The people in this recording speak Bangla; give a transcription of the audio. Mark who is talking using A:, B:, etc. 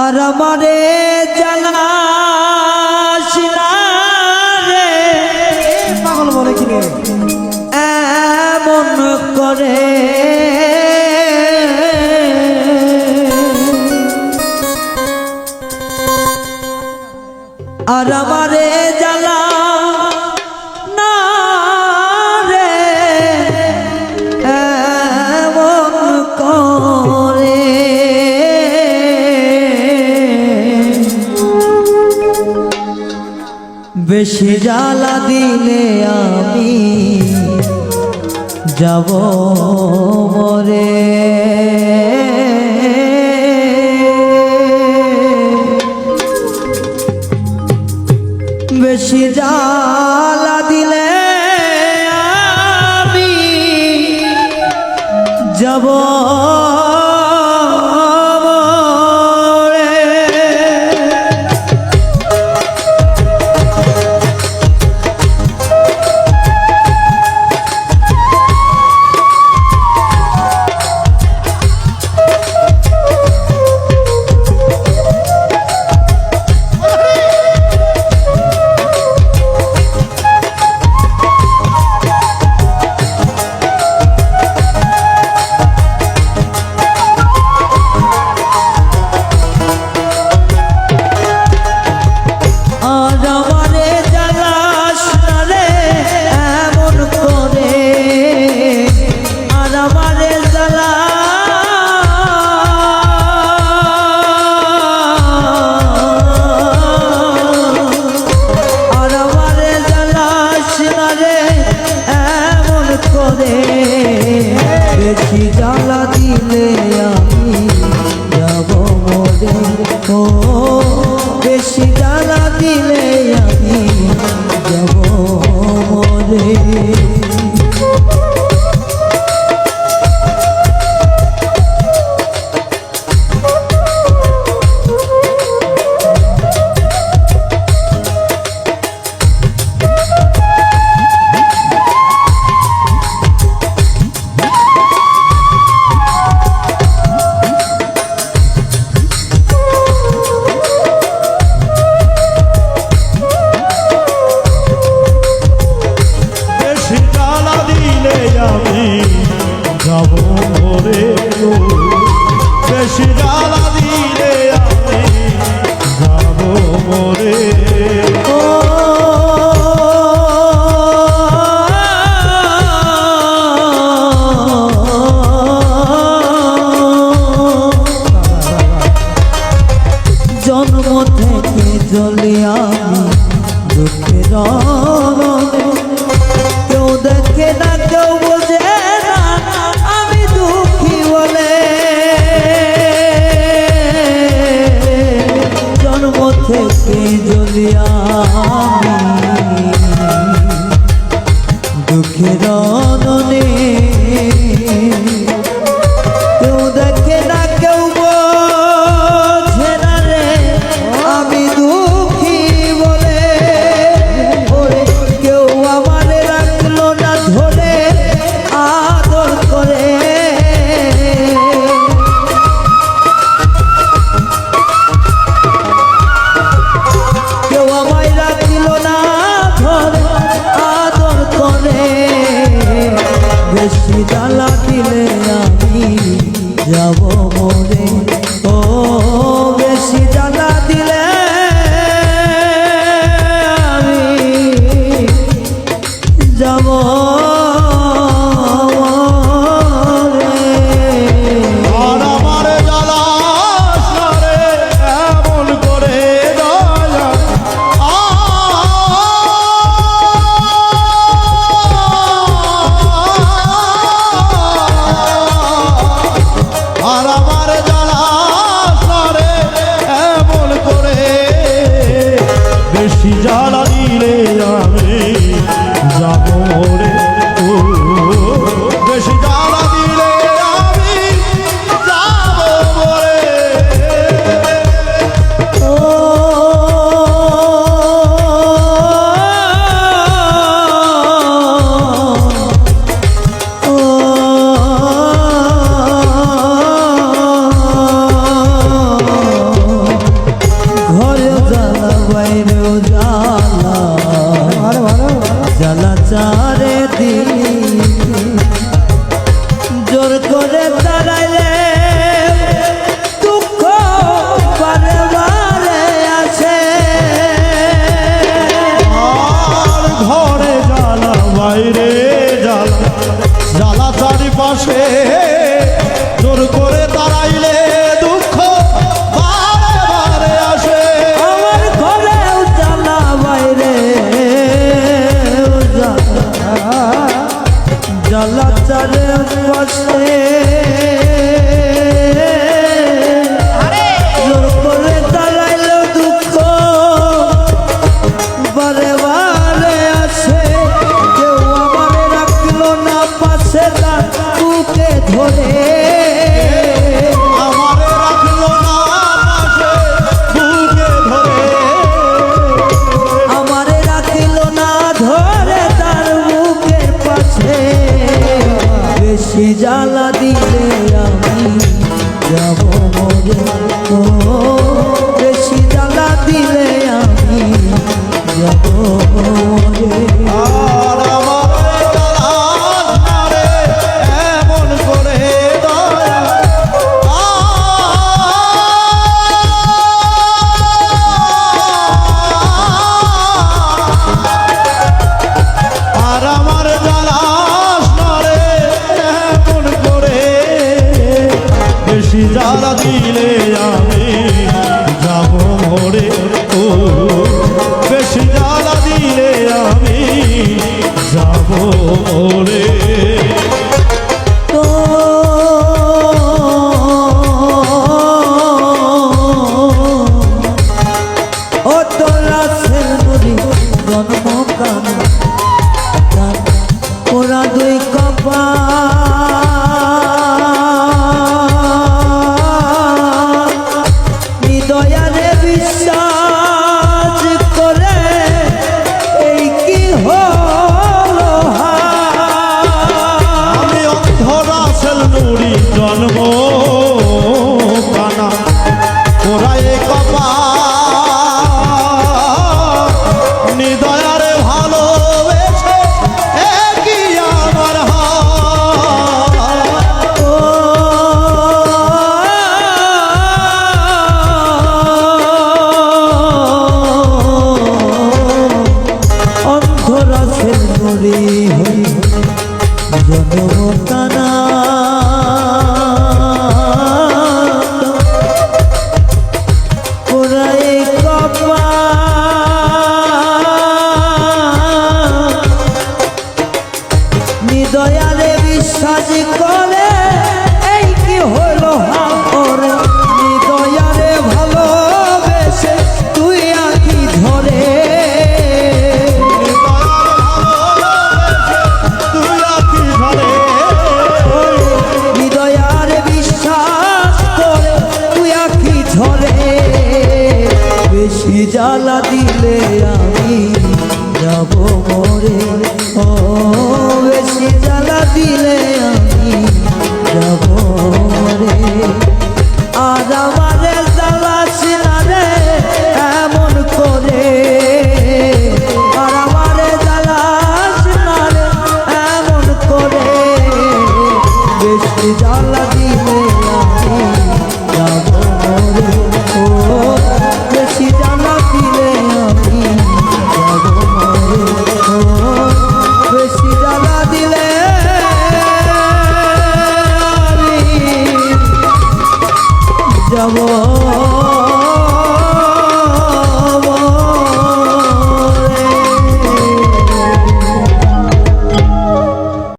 A: আর আমারে জানাস রে।
B: পাগল বলে কি
A: এমন করে। আর আমারে জ্বালা বেশি জ্বালা দিলে আমি যাব মরে। বেশি জ্বালা দিলে আমি যাব দিলে আমি থেকে যদি আমি দুঃখের রদনে জ্বালা দিলে আমি যাব মরে ও বেশি জ্বালা দিলে আমি যাব
C: Bye. সে জ্বালা দিলে আমি যাব মরে বেশি জ্বালা দিলে আমি যাব মরে
A: তোরা সেলমুড়ি জন্ম কাম ওরা দুই কপা বেশি জ্বালা দিলে আমি যাব মরে। ও, বেশি জ্বালা দিলে আমি যাব মরে। আর আমার